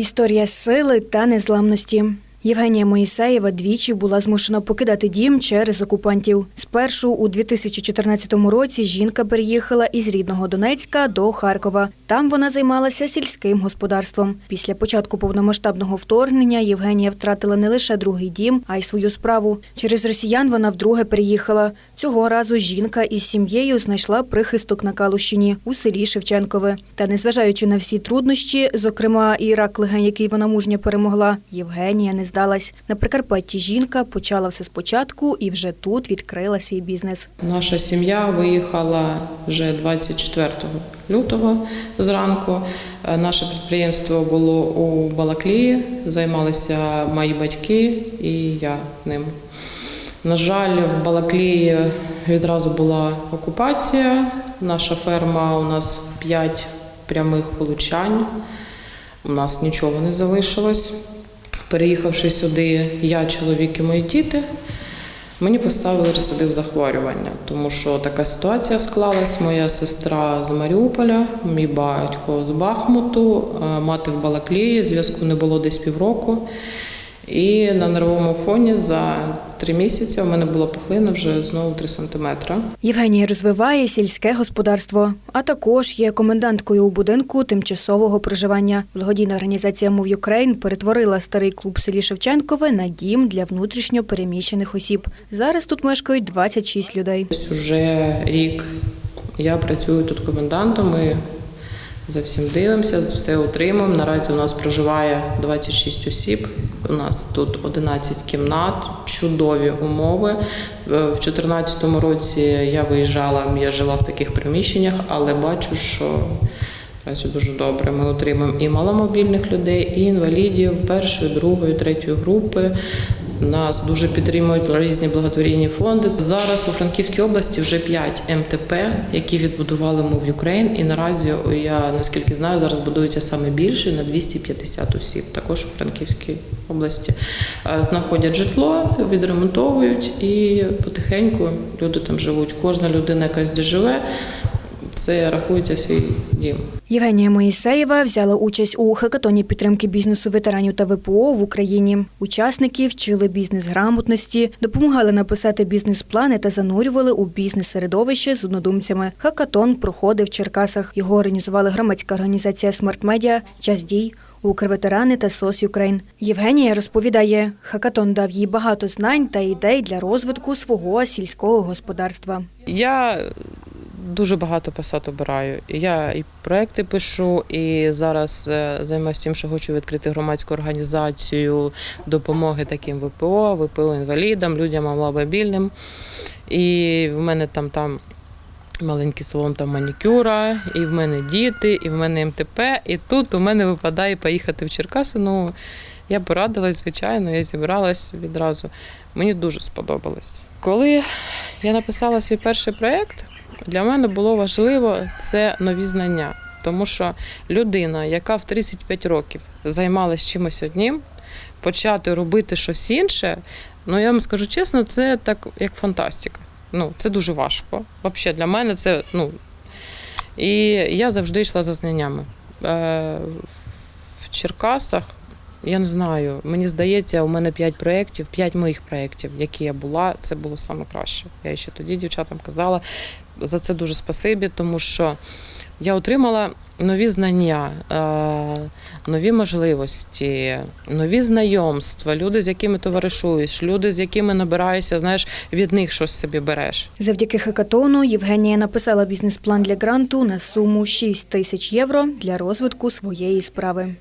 Історія сили та незламності. Євгенія Моїсеєва двічі була змушена покидати дім через окупантів. Спершу у 2014 році жінка переїхала із рідного Донецька до Харкова. Там вона займалася сільським господарством. Після початку повномасштабного вторгнення Євгенія втратила не лише другий дім, а й свою справу. Через росіян вона вдруге переїхала. Цього разу жінка із сім'єю знайшла прихисток на Калущині у селі Шевченкове. Та незважаючи на всі труднощі, зокрема і рак легень, який вона мужньо перемогла, Євгенія не здалась. На Прикарпатті жінка почала все спочатку і вже тут відкрила свій бізнес. Наша сім'я виїхала вже 24 лютого зранку. Е, Наше підприємство було у Балаклії, займалися мої батьки і я ним. На жаль, в Балаклії відразу була окупація. Наша ферма у нас 5 прямих влучань. У нас нічого не залишилось. Переїхавши сюди, я, чоловік і мої діти, мені поставили рецидив захворювання, тому що така ситуація склалась. Моя сестра з Маріуполя, мій батько з Бахмуту, мати в Балаклії, зв'язку не було десь півроку. І на нервовому фоні за три місяці у мене була пухлина вже знову 3 сантиметри. Євгенія розвиває сільське господарство, а також є коменданткою у будинку тимчасового проживання. Благодійна організація Move Ukraine перетворила старий клуб в селі Шевченкове на дім для внутрішньо переміщених осіб. Зараз тут мешкають 26 людей. Ось уже рік я працюю тут комендантом. Ми за всім дивимося, все отримуємо. Наразі у нас проживає 26 осіб. У нас тут 11 кімнат, чудові умови. Е, В 2014 році я виїжджала, я жила в таких приміщеннях, але бачу, що все дуже добре. Ми отримаємо і маломобільних людей, і інвалідів першої, другої, третьої групи. Нас дуже підтримують різні благотворійні фонди. Зараз у Франківській області вже 5 МТП, які відбудували Move Ukraine. І наразі я наскільки знаю, зараз будується саме більше на 250 осіб. Також у Франківській області Е, знаходять житло, відремонтовують і потихеньку люди там живуть. Кожна людина, яка де живе, це рахується свій дім. Євгенія Моїсеєва взяла участь у хакатоні підтримки бізнесу ветеранів та ВПО в Україні. Учасники вчили бізнес-грамотності, допомагали написати бізнес-плани та занурювали у бізнес-середовище з однодумцями. Хакатон проходив в Черкасах. Його організували громадська організація Смарт Медіа, Час дій. Укрветерани та СОС Юкрейн. Євгенія розповідає, хакатон дав їй багато знань та ідей для розвитку свого сільського господарства. Я дуже багато посад обираю. Я і проекти пишу, і зараз е, займаюся тим, що хочу відкрити громадську організацію допомоги таким ВПО, ВПО інвалідам, людям маломобільним. І в мене там там. Маленький салон там манікюра, і в мене діти, і в мене МТП. І тут у мене випадає поїхати в Черкаси. Ну я порадилась, звичайно, я зібралась відразу. Мені дуже сподобалось. Коли я написала свій перший проєкт, для мене було важливо це нові знання. Тому що людина, яка в 35 років займалась чимось одним, почати робити щось інше, ну я вам скажу чесно, це так як фантастика. Ну, це дуже важко. Взагалі для мене це, ну. І я завжди йшла за знаннями. Е, в Черкасах, я не знаю, мені здається, у мене 5 проєктів, 5 моїх проєктів, які я була, це було саме краще. Я ще тоді дівчатам казала. За це дуже спасибі, тому що я отримала нові знання, е, нові можливості, нові знайомства, люди, з якими товаришуєш, люди, з якими набираєшся, знаєш, від них щось собі береш. Завдяки хакатону Євгенія написала бізнес-план для гранту на суму 6 тисяч євро для розвитку своєї справи.